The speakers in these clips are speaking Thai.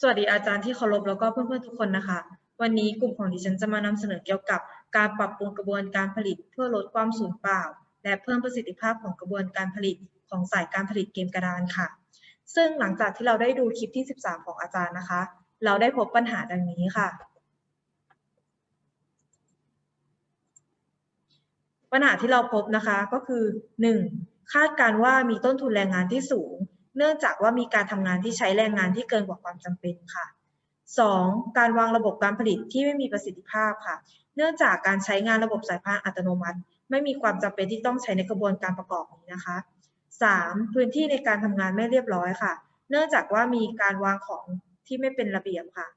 สวัสดีอาจารย์ที่เคารพแล้วก็เพื่อนๆทุกคนนะคะ วันนี้กลุ่มของดิฉันจะมานำเสนอเกี่ยวกับการปรับปรุงกระบวนการผลิตเพื่อลดความสูญเปล่า และเพิ่มประสิทธิภาพของกระบวนการผลิตของสายการผลิตเกมกระดานค่ะ ซึ่งหลังจากที่เราได้ดูคลิปที่ 13 ของอาจารย์นะคะ เราได้พบปัญหาดังนี้ค่ะ ปัญหาที่เราพบนะคะก็คือ 1. คาดการณ์ว่ามีต้นทุนแรงงานที่สูง เนื่องจากว่ามีการทำงานที่ใช้แรงงานที่เกินกว่าความจำเป็นค่ะ 2. การวางระบบการผลิตที่ไม่มีประสิทธิภาพค่ะ เนื่องจากการใช้งานระบบสายพานอัตโนมัติ ไม่มีความจำเป็นที่ต้องใช้ในกระบวนการประกอบนี้นะคะ 3. พื้นที่ในการทำงานไม่เรียบร้อยค่ะ เนื่องจากว่ามีการวางของที่ไม่เป็นระเบียบค่ะ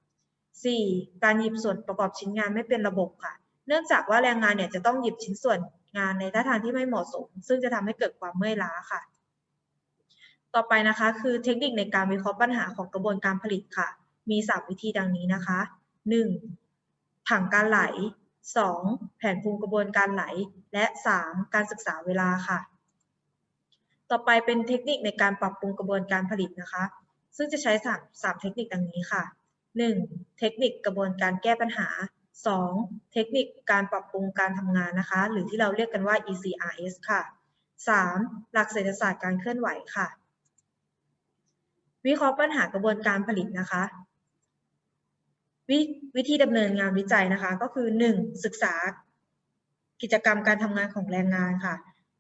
4. การหยิบส่วนประกอบชิ้นงานไม่เป็นระบบค่ะ เนื่องจากว่าแรงงานเนี่ยจะต้องหยิบชิ้นส่วนงานในท่าทางที่ไม่เหมาะสม ซึ่งจะทำให้เกิดความเมื่อยล้าค่ะ ต่อไปนะคะ คือเทคนิคในการวิเคราะห์ปัญหาของกระบวนการผลิตค่ะ มี 3 วิธีดังนี้นะคะ 1. ผังการไหล 2. แผนภูมิกระบวนการไหล และ 3. การศึกษาเวลาค่ะ ต่อไปเป็นเทคนิคในการปรับปรุงกระบวนการผลิตนะคะ ซึ่งจะใช้3 3เทคนิคดังนี้ค่ะ 1. เทคนิคกระบวนการแก้ปัญหา 2. เทคนิคการปรับปรุงการทำงานนะคะ หรือที่เราเรียกกันว่า ECRS ค่ะ 3. หลักเศรษฐศาสตร์การเคลื่อนไหวค่ะ วิเคราะห์ปัญหากระบวนการผลิตนะคะววิธีดำเนินงานวิจัยนะคะก็คือ 1. ศึกษากิจกรรมการทำงานของแรงงานค่ะ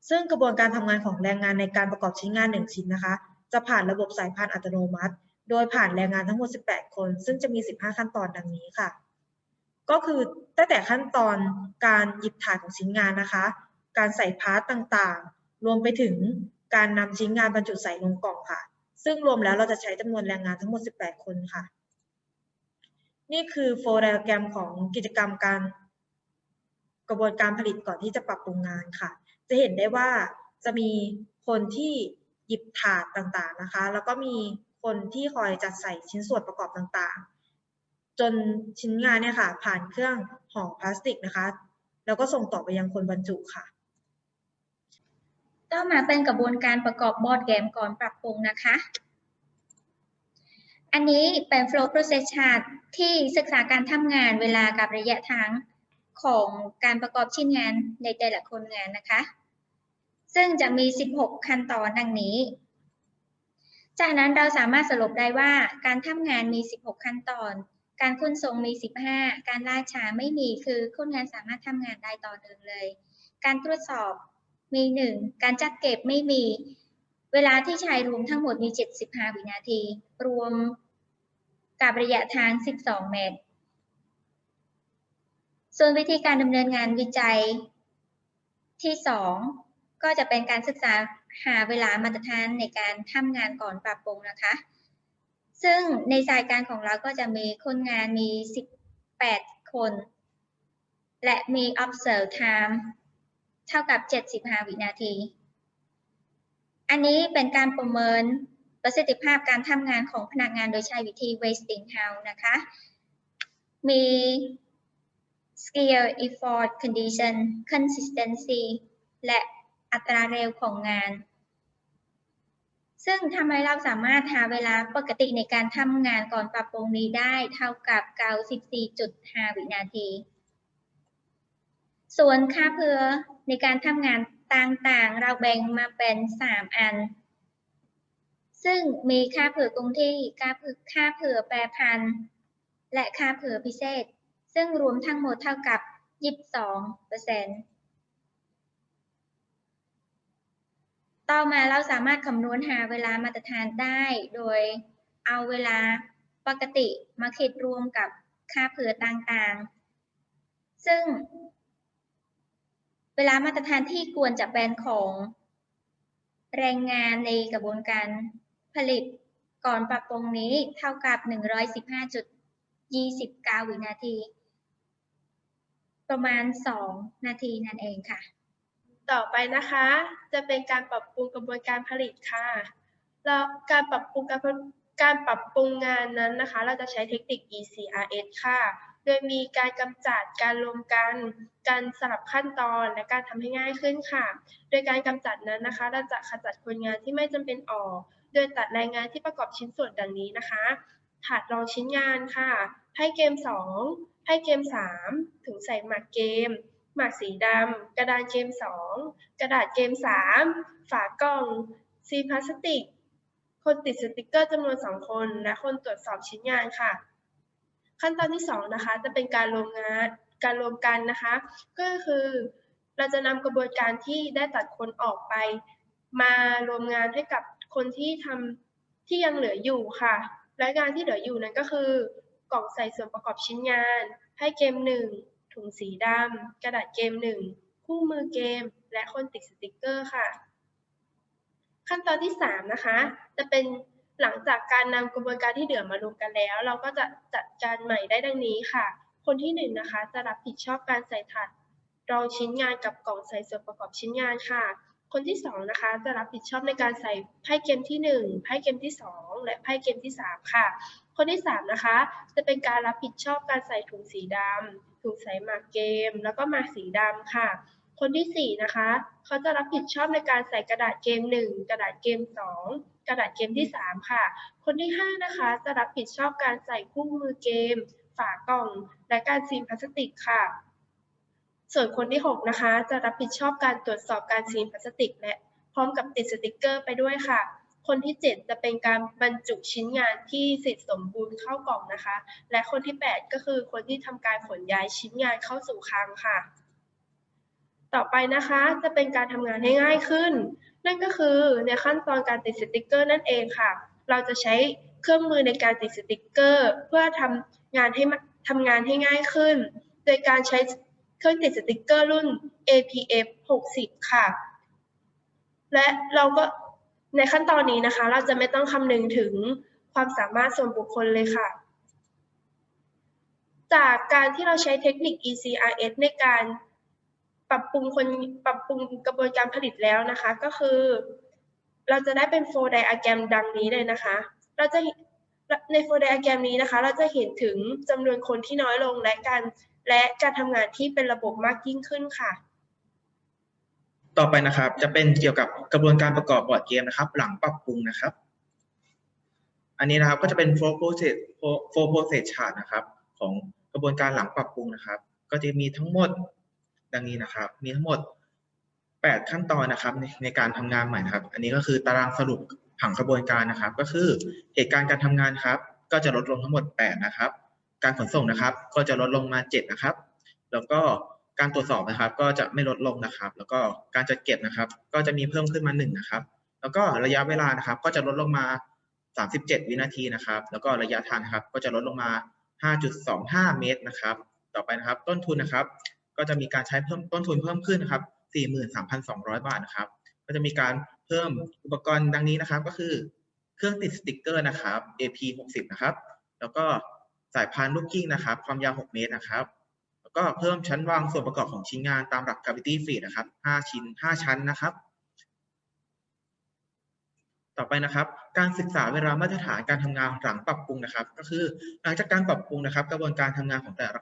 ซึ่งกระบวนการทำงานของแรงงานในการประกอบชิ้นงาน 1 ชิ้นนะคะ จะผ่านระบบสายพานอัตโนมัติ โดยผ่านแรงงานทั้งหมด 18 คน ซึ่งจะมี 15 ขั้นตอนดังนี้ค่ะ ก็คือตั้งแต่ขั้นตอนการหยิบถ่ายของชิ้นงานนะคะ การใส่พาร์ตต่างๆ รวมไปถึงการนำชิ้นงานบรรจุใส่ลงกล่องค่ะ ซึ่งรวมแล้วเราจะใช้จำนวนแรงงานทั้งหมด 18 คนค่ะ นี่คือโฟล์ไดอะแกรมของกิจกรรมการกระบวนการผลิตก่อนที่จะปรับปรุงงานค่ะ จะเห็นได้ว่าจะมีคนที่หยิบถาดต่างๆนะคะ แล้วก็มีคนที่คอยจัดใส่ชิ้นส่วนประกอบต่างๆ จนชิ้นงานเนี่ยค่ะ ผ่านเครื่องห่อพลาสติกนะคะ แล้วก็ส่งต่อไปยังคนบรรจุค่ะ ต่อมาเป็นกระบวนการประกอบบอร์ดเกมก่อนปรับปรุงนะคะ อันนี้เป็น flow process chart ที่ศึกษาการทำงานเวลากับระยะทางของการประกอบชิ้นงานในแต่ละคนงานนะคะ ซึ่งจะมี 16 ขั้นตอนดังนี้ จากนั้นเราสามารถสรุปได้ว่าการทำงานมี 16 ขั้นตอน การขนส่งมี 15 การล่าช้าไม่มีคือคนงานสามารถทำงานได้ต่อเนื่องเลย การตรวจสอบ มีหนึ่งการจัดเก็บไม่มี เวลาที่ใช้รวมทั้งหมดมี 75 วินาที รวมกับระยะทาง 12 เมตร ส่วนวิธีการดำเนินงานวิจัยที่ 2 ก็จะเป็นการศึกษาหาเวลามาตรฐานในการทำงานก่อนปรับปรุงนะคะ ซึ่งในสายการของเราก็จะมีคนงานมี 18 คน และมี observe time เท่ากับ 75 วินาที อันนี้เป็นการประเมินประสิทธิภาพการทำงานของพนักงานโดยใช้วิธี Westinghouse นะคะ มี Skill Effort Condition Consistency และอัตราเร็วของงาน ซึ่งทำให้เราสามารถหาเวลาปกติในการทำงานก่อนปรับปรุงนี้ได้เท่ากับ 94.5 วินาที ส่วนค่าเพื่อในการทำงานต่างๆ เราแบ่งมาเป็น 3 อัน ซึ่งมีค่าเผื่อคงที่ค่าเผื่อค่าเผื่อแปรพันและค่าเผื่อพิเศษ ซึ่งรวมทั้งหมดเท่ากับ 22เปอร์เซ็นต์ต่อมาเราสามารถคำนวณหาเวลามาตรฐานได้ โดยเอาเวลาปกติมาคิดรวมกับค่าเผื่อต่างๆ ซึ่ง เวลามาตรฐานที่ควรจะเป็นของแรงงานในกระบวนการผลิตก่อนปรับปรุงนี้เท่ากับ 115.29 วินาที ประมาณ 2 นาทีนั่นเองค่ะ ต่อไปนะคะ จะเป็นการปรับปรุงกระบวนการผลิตค่ะแล้วการปรับปรุงการการปรับปรุงงานนั้นนะคะ เราจะใช้เทคนิค ECRS ค่ะ โดยมีการกำจัดการรวมกัน การสลับขั้นตอนและการทำให้ง่ายขึ้นค่ะ โดยการกำจัดนั้นนะคะ เราจะขจัดคนงานที่ไม่จำเป็นออก โดยตัดแรงงานที่ประกอบชิ้นส่วนดังนี้นะคะถาดรองชิ้นงานค่ะไพ่เกมสองไพ่เกมสามถุงใส่หมากเกม หมากสีดำ กระดานเกมสองกระดาษเกมสามฝากล่อง ซีพลาสติก คนติดสติกเกอร์จำนวนสองคน และคนตรวจสอบชิ้นงานค่ะ ขั้นตอนที่สองนะคะจะเป็นการรวมงานการรวมกันนะคะ ก็คือเราจะนำกระบวนการที่ได้ตัดคนออกไป มารวมงานให้กับคนที่ทำที่ยังเหลืออยู่ค่ะ และงานที่เหลืออยู่นั้นก็คือกล่องใส่ส่วนประกอบชิ้นงาน ให้เกมหนึ่งถุงสีดำกระดาษเกมหนึ่งคู่มือเกม และคนติดสติกเกอร์ค่ะ ขั้นตอนที่ 3 นะคะ จะเป็น หลังจากการนำกระบวนการที่เหลือมารวมกันแล้ว เราก็จะจัดการใหม่ได้ดังนี้ค่ะ คนที่1นงนะคะจะรับผิดชอบการใส่ถาดรองชิ้นงานกับกล่องใส่ส่วนประกอบชิ้นงานค่ะ คนที่2นะคะจะรับผิดชอบในการใส่ไพ่เกมที่ 1 ไพ่เกมที่ 2 และไพ่เกมที่ 3 ค่ะ คนที่3นะคะจะเป็นการรับผิดชอบการใส่ถุงสีดำถุงใส่หมากเกม แล้วก็หมากสีดำค่ะคนที่ 4 นะคะ เขาจะรับผิดชอบในการใส่กระดาษเกม 1 กระดาษเกม 2 กระดาษเกมที่ 3 ค่ะ คนที่ 5 นะคะ จะรับผิดชอบการใส่คู่มือเกม ฝากล่อง และการซีนพลาสติกค่ะ ส่วนคนที่ 6 นะคะ จะรับผิดชอบการตรวจสอบการซีนพลาสติก และพร้อมกับติดสติกเกอร์ไปด้วยค่ะคนที่ 7 จะเป็นการบรรจุชิ้นงานที่เสร็จสมบูรณ์เข้ากล่องนะคะ และคนที่ 8 ก็คือคนที่ทำการขนย้ายชิ้นงานเข้าสู่คลังค่ะ ต่อไปนะคะจะเป็นการทำงานให้ง่ายขึ้น นั่นก็คือในขั้นตอนการติดสติกเกอร์นั่นเองค่ะ เราจะใช้เครื่องมือในการติดสติกเกอร์ เพื่อทำงานให้ทำงานให้ง่ายขึ้น โดยการใช้เครื่องติดสติกเกอร์รุ่น APF 60 ค่ะ และเราก็ในขั้นตอนนี้นะคะ เราจะไม่ต้องคำนึงถึงความสามารถส่วนบุคคลเลยค่ะ จากการที่เราใช้เทคนิค ECRS ในการ ปรับปรุงคนปรับปรุงกระบวนการผลิตแล้วนะคะ ก็คือ เราจะได้เป็นโฟลไดอะแกรมดังนี้เลยนะคะ เราจะในโฟลไดอะแกรมนี้นะคะ เราจะเห็นถึงจำนวนคนที่น้อยลงและการและการทำงานที่เป็นระบบมากยิ่งขึ้นค่ะ ต่อไปนะครับจะเป็นเกี่ยวกับกระบวนการประกอบบอร์ดเกมนะครับ หลังปรับปรุงนะครับ อันนี้นะครับก็จะเป็น flow process flow process chart นะครับ ของกระบวนการหลังปรับปรุงนะครับ ก็จะมีทั้งหมด ดังนี้นะครับ มีทั้งหมด 8 ขั้นตอนนะครับในในการทำงานใหม่นะครับ อันนี้ก็คือตารางสรุปผังกระบวนการนะครับ ก็คือเหตุการณ์การทำงานครับ ก็จะลดลงทั้งหมด 8 นะครับ การขนส่งนะครับ ก็จะลดลงมา 7 นะครับ แล้วก็การตรวจสอบนะครับ ก็จะไม่ลดลงนะครับ แล้วก็การจัดเก็บนะครับ ก็จะมีเพิ่มขึ้นมา 1 นะครับ แล้วก็ระยะเวลานะครับ ก็จะลดลงมา 37 วินาทีนะครับ แล้วก็ระยะทางนะครับ ก็จะลดลงมา 5.25 เมตรนะครับ ต่อไปนะครับ ต้นทุนนะครับ ก็จะมีการใช้เพิ่มต้นทุนเพิ่มขึ้นนะครับ43,200 บาทนะครับ ก็จะมีการเพิ่มอุปกรณ์ดังนี้นะครับ ก็คือเครื่องติดสติกเกอร์นะครับ AP 60นะครับ แล้วก็สายพานลูกกิ้งนะครับ ความยาว 6 เมตรนะครับ แล้วก็เพิ่มชั้นวางส่วนประกอบของชิ้นงานตามหลัก gravity feed นะครับ 5 ชิ้น 5 ชั้นนะครับ ต่อไปนะครับ การศึกษาเวลามาตรฐานการทำงานหลังปรับปรุงนะครับ ก็คือหลังจากการปรับปรุงนะครับ กระบวนการทำงานของแต่ละ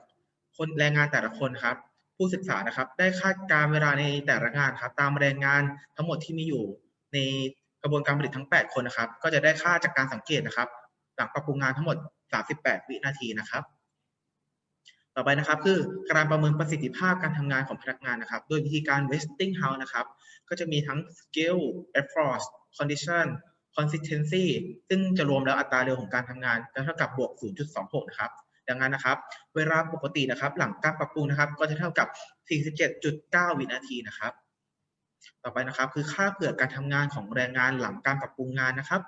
คนแรงงานแต่ละคนครับ ผู้ศึกษานะครับ ได้คาดการณ์เวลาในแต่ละงานครับ ตามแรงงานทั้งหมดที่มีอยู่ ในกระบวนการผลิตทั้ง 8 คนนะครับ ก็จะได้ค่าจากการสังเกตนะครับ หลังปรับปรุงงานทั้งหมด 38 วินาทีนะครับ ต่อไปนะครับคือการประเมินประสิทธิภาพการทำงานของพนักงานนะครับ โดยวิธีการ Westinghouse นะครับ ก็จะมีทั้ง skill effort condition consistency ซึ่งจะรวมแล้วอัตราเร็วของการทำงานจะเท่ากับบวก 0.26 นะครับ ดังนั้นนะครับ เวลาปกตินะครับ หลังการปรับปรุงนะครับ ก็จะเท่ากับ 47.9 วินาทีนะครับ ต่อไปนะครับคือค่าเผื่อการทำงานของแรงงานหลังการปรับปรุงงานนะครับ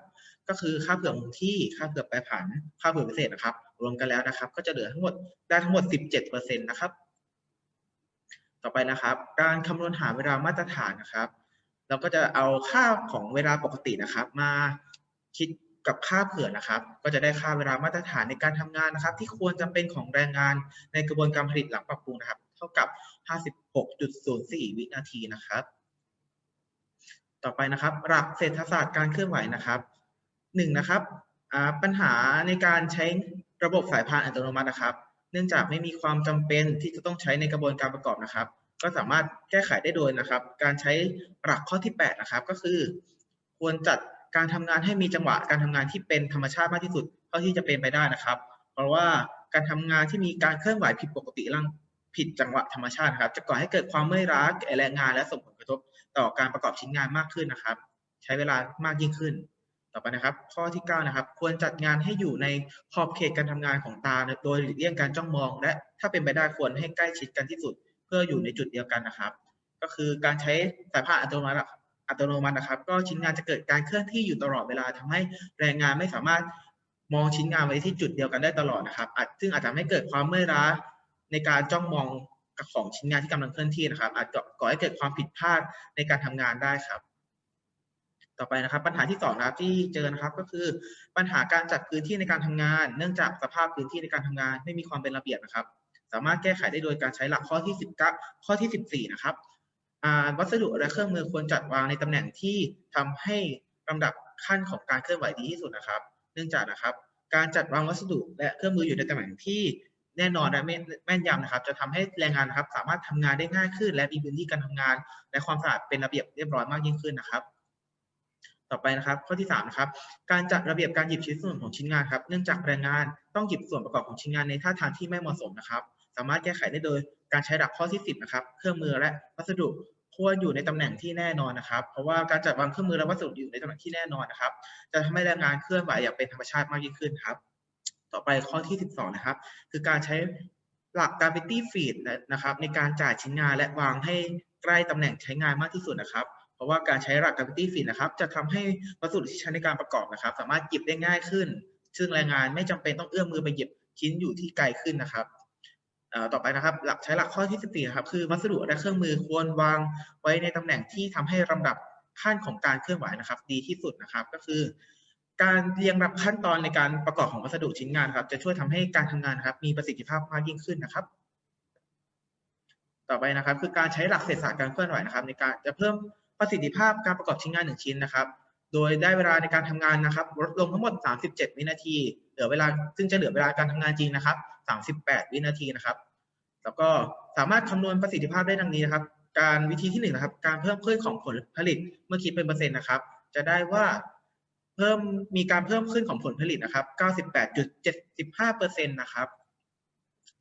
ก็คือค่าเผื่อคงที่ค่าเผื่อแปรผัน ค่าเผื่อพิเศษนะครับ รวมกันแล้วนะครับ ก็จะเหลือทั้งหมดได้ทั้งหมด 17%นะครับต่อไปนะครับ การคำนวณหาเวลามาตรฐานนะครับ เราก็จะเอาค่าของเวลาปกตินะครับ มาคิด กับค่าเผื่อนะครับ ก็จะได้ค่าเวลามาตรฐานในการทำงานนะครับ ที่ควรจำเป็นของแรงงานในกระบวนการผลิตหลังปรับปรุงนะครับ เท่ากับ 56.04 วินาทีนะครับ ต่อไปนะครับ หลักเศรษฐศาสตร์การเคลื่อนไหวนะครับหนึ่งนะครับปัญหาในการใช้ระบบสายพานอัตโนมัตินะครับ เนื่องจากไม่มีความจำเป็นที่จะต้องใช้ในกระบวนการประกอบนะครับ ก็สามารถแก้ไขได้โดยนะครับ การใช้หลักข้อที่ 8 นะครับ ก็คือ ควรจัด การทำงานให้มีจังหวะการทำงานที่เป็นธรรมชาติมากที่สุดเท่าที่จะเป็นไปได้นะครับ เพราะว่าการทำงานที่มีการเคลื่อนไหวผิดปกติร่างผิดจังหวะธรรมชาติครับจะก่อให้เกิดความเมื่อยล้าแก่แรงงานและส่งผลกระทบต่อการประกอบชิ้นงานมากขึ้นนะครับ ใช้เวลามากยิ่งขึ้น ต่อไปนะครับ ข้อที่9นะครับ ควรจัดงานให้อยู่ในขอบเขตการทำงานของตา โดยหลีกเลี่ยงการจ้องมอง และถ้าเป็นไปได้ควรให้ใกล้ชิดกันที่สุด เพื่ออยู่ในจุดเดียวกันนะครับ ก็คือการใช้สายพานอัตโนมัติ อัตโนมัตินะครับ ก็ชิ้นงานจะเกิดการเคลื่อนที่อยู่ตลอดเวลาทำให้แรงงานไม่สามารถมองชิ้นงานไว้ที่จุดเดียวกันได้ตลอดนะครับอาจซึ่งอาจจะทำให้เกิดความเมื่อยล้าในการจ้องมองกับของชิ้นงานที่กำลังเคลื่อนที่นะครับ อาจก่อให้เกิดความผิดพลาดในการทำงานได้ครับ ต่อไปนะครับ ปัญหาที่สองนะครับที่เจอนะครับก็คือ ปัญหาการจัดพื้นที่ในการทำงาน เนื่องจากสภาพพื้นที่ในการทำงานไม่มีความเป็นระเบียบนะครับ สามารถแก้ไขได้โดยการใช้หลักข้อที่19ข้อที่ 14 นะครับ วัสดุและเครื่องมือควรจัดวางในตำแหน่งที่ทำให้ลำดับขั้นของการเคลื่อนไหวดีที่สุดนะครับ เนื่องจากนะครับ การจัดวางวัสดุและเครื่องมืออยู่ในตำแหน่งที่แน่นอนและแม่นยำนะครับ จะทำให้แรงงานนะครับ สามารถทำงานได้ง่ายขึ้น และมีพื้นที่การทำงาน และความสะอาดเป็นระเบียบเรียบร้อยมากยิ่งขึ้นนะครับต่อไปนะครับข้อที่3นะครับการจัดระเบียบการหยิบชิ้นส่วนของชิ้นงานครับเนื่องจากแรงงานต้องหยิบส่วนประกอบของชิ้นงานในท่าทางที่ไม่เหมาะสมนะครับ สามารถแก้ไขได้โดย การใช้หลักข้อที่ 10นะครับ เครื่องมือและวัสดุควรอยู่ในตำแหน่งที่แน่นอนนะครับ เพราะว่าการจัดวางเครื่องมือและวัสดุอยู่ในตำแหน่งที่แน่นอนนะครับ จะทำให้แรงงานเคลื่อนไหวอย่างเป็นธรรมชาติมากยิ่งขึ้นครับ ต่อไปข้อที่ 12 นะครับ คือการใช้หลัก gravity feed นะครับ ในการจ่ายชิ้นงานและวางให้ใกล้ตำแหน่งใช้งานมากที่สุดนะครับ เพราะว่าการใช้หลัก gravity feed นะครับ จะทำให้วัสดุที่ใช้ในการประกอบนะครับ สามารถหยิบได้ง่ายขึ้น ซึ่งแรงงานไม่จำเป็นต้องเอื้อมมือไปหยิบชิ้นอยู่ที่ไกลขึ้นนะครับ ต่อไปนะครับ หลักใช้หลักข้อที่14นะครับคือวัสดุและเครื่องมือควรวางไว้ในตำแหน่งที่ทำให้ลำดับขั้นของการเคลื่อนไหวนะครับ ดีที่สุดนะครับ ก็คือ การเรียงลำดับขั้นตอนในการประกอบของวัสดุชิ้นงานครับ จะช่วยทำให้การทำงานครับ มีประสิทธิภาพมากยิ่งขึ้นนะครับ ต่อไปนะครับ คือการใช้หลักเศรษฐศาสตร์การเคลื่อนไหวนะครับ ในการจะเพิ่มประสิทธิภาพการประกอบชิ้นงานหนึ่งชิ้นนะครับ โดยได้เวลาในการทำงานนะครับลดลงทั้งหมด 37 วินาที เหลือเวลาซึ่งจะเหลือเวลาการทำงานจริงนะครับ 38 วินาทีนะครับ แล้วก็สามารถคำนวณประสิทธิภาพได้ดังนี้นะครับ การวิธีที่หนึ่งนะครับ การเพิ่มขึ้นของผลผลิตเมื่อคิดเป็นเปอร์เซ็นต์นะครับ จะได้ว่าเพิ่มมีการเพิ่มขึ้นของผลผลิตนะครับ 98.75เปอร์เซ็นต์นะครับ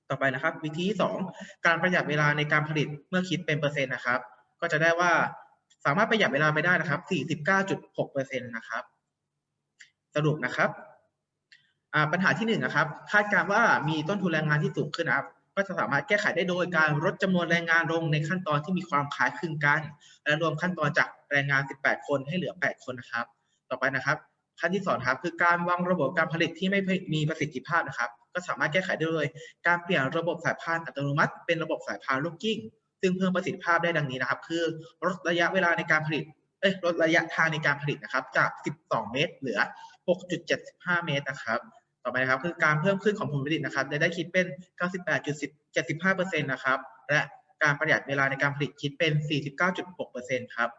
ต่อไปนะครับ วิธีที่สองการประหยัดเวลาในการผลิตเมื่อคิดเป็นเปอร์เซ็นต์นะครับ ก็จะได้ว่าสามารถประหยัดเวลาไปได้นะครับ 49.6เปอร์เซ็นต์นะครับ สรุปนะครับ ปัญหาที่หนึ่งนะครับคาดการณ์ว่ามีต้นทุนแรงงานที่สูงขึ้นนะครับก็จะสามารถแก้ไขได้โดยการลดจำนวนแรงงานลงในขั้นตอนที่มีความคล้ายคลึงกัน และรวมขั้นตอนจากแรงงาน 18 คนให้เหลือ 8 คนนะครับ ต่อไปนะครับ ขั้นที่สองครับคือการวางระบบการผลิตที่ไม่มีประสิทธิภาพนะครับ ก็สามารถแก้ไขได้โดยการเปลี่ยนระบบสายพานอัตโนมัติ เป็นระบบสายพานลูกกิ้ง ซึ่งเพิ่มประสิทธิภาพได้ดังนี้นะครับ คือลดระยะเวลาในการผลิตเอ้ยลดระยะทางในการผลิตนะครับจาก 12 เมตร เหลือ 6.75 เมตรนะครับ ต่อไปนะครับคือการเพิ่มขึ้นของผลผลิตนะครับได้ได้คิดเป็น 98.75%นะครับและการประหยัดเวลาในการผลิตคิดเป็น 49.6%ครับ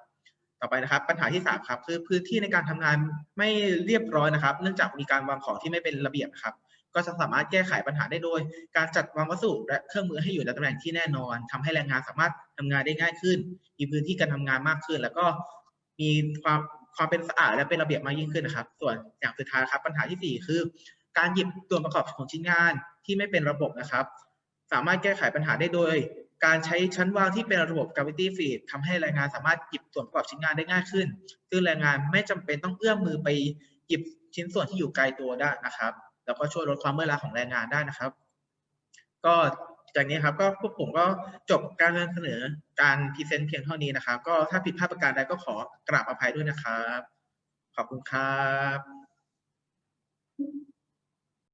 ต่อไปนะครับ ปัญหาที่3ครับคือพื้นที่ในการทำงานไม่เรียบร้อยนะครับ เนื่องจากมีการวางของที่ไม่เป็นระเบียบครับ ก็จะสามารถแก้ไขปัญหาได้โดย การจัดวางวัสดุและเครื่องมือให้อยู่ในตำแหน่งที่แน่นอนทำให้แรงงานสามารถทำงานได้ง่ายขึ้น มีพื้นที่การทำงานมากขึ้น แล้วก็มีความความเป็นสะอาดและเป็นระเบียบมากยิ่งขึ้นนะครับ ส่วนอย่างสุดท้ายครับ ปัญหาที่ 4 คือ การหยิบส่วประกอบของชิ้นงานที่ไม่เป็นระบบนะครับ สามารถแก้ไขปัญหาได้โดย การใช้ชั้นวางที่เป็นระบบ gravity feed ทำให้แรงงานสามารถหยิบส่วนประกอบชิ้นงานได้ง่ายขึ้น ซึ่งแรงงานไม่จำเป็นต้องเอื้อมมือไปหยิบชิ้นส่วนที่อยู่ไกลตัวได้นะครับ แล้วก็ช่วยลดความเมื่อยล้าของแรงงานได้นะครับ ก็จากนี้ครับก็พวกผมก็จบการนำเสนอการพรีเซนต์เพียงเท่านี้นะครับ ก็ถ้าผิดพลาดประการใดก็ขอกราบอภัยด้วยนะครับ ขอบคุณครับ